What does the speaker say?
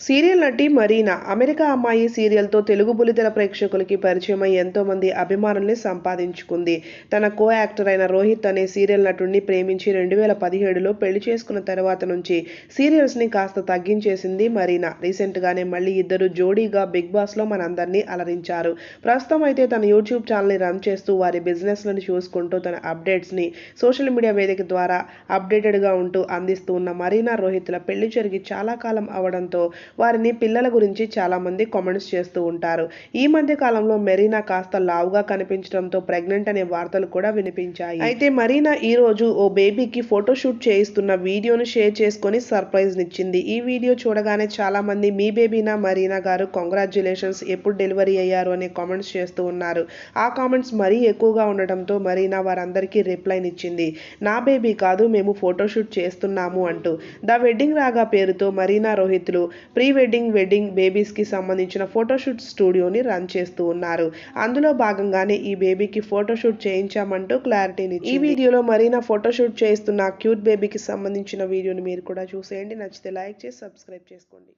Serial నటి Marina America అమ్మాయి సీరియల్తో తెలుగు బుల్లితెర ప్రేక్షకులకి పరిచయమై ఎంతోమంది అభిమానుల్ని సంపాదించుకుంది. తన కో యాక్టర్ అయిన రోహిత్ అనే సీరియల్ నటుడిని ప్రేమించి రెండు వేల పదిహేడులో పెళ్ళి చేసుకున్న తర్వాత నుంచి సీరియల్స్ని కాస్త తగ్గించేసింది మరీనా. రీసెంట్గానే మళ్ళీ ఇద్దరు జోడీగా బిగ్ బాస్లో మనందరినీ అలరించారు. ప్రస్తుతం అయితే తన యూట్యూబ్ ఛానల్ని రన్ చేస్తూ వారి బిజినెస్లను చూసుకుంటూ తన అప్డేట్స్ని సోషల్ మీడియా వేదిక ద్వారా అప్డేటెడ్గా ఉంటూ అందిస్తూ ఉన్న మరీనా రోహిత్ల పెళ్ళి జరిగి చాలా కాలం అవడంతో వారిని పిల్లల గురించి చాలామంది కామెంట్స్ చేస్తూ ఉంటారు. ఈ మధ్య కాలంలో మెరీనా కాస్త లావుగా కనిపించడంతో ప్రెగ్నెంట్ అనే వార్తలు కూడా వినిపించాయి. అయితే మరీనా ఈ రోజు ఓ బేబీకి ఫోటోషూట్ చేయిస్తున్న వీడియోను షేర్ చేసుకొని సర్ప్రైజ్ నిచ్చింది. ఈ వీడియో చూడగానే చాలా మంది మీ బేబీనా మరీనా గారు కంగ్రాచులేషన్స్ ఎప్పుడు డెలివరీ అయ్యారు అనే కామెంట్స్ చేస్తూ ఉన్నారు. ఆ కామెంట్స్ మరీ ఎక్కువగా ఉండటంతో మరీనా వారందరికీ రిప్లైనిచ్చింది నా బేబీ కాదు మేము ఫోటోషూట్ చేస్తున్నాము అంటూ. ద వెడ్డింగ్ రాగా పేరుతో మరీనా రోహిత్లు ప్రీ వెడ్డింగ్ వెడ్డింగ్ బేబీస్కి సంబంధించిన ఫోటోషూట్ స్టూడియోని రన్ చేస్తూ ఉన్నారు. అందులో భాగంగానే ఈ బేబీకి ఫోటోషూట్ చేయించామంటూ క్లారిటీని ఈ వీడియోలో మరీనా ఫోటోషూట్ చేస్తున్న క్యూట్ బేబీకి సంబంధించిన వీడియోని మీరు కూడా చూసేయండి. నచ్చితే లైక్ చేసి సబ్స్క్రైబ్ చేసుకోండి.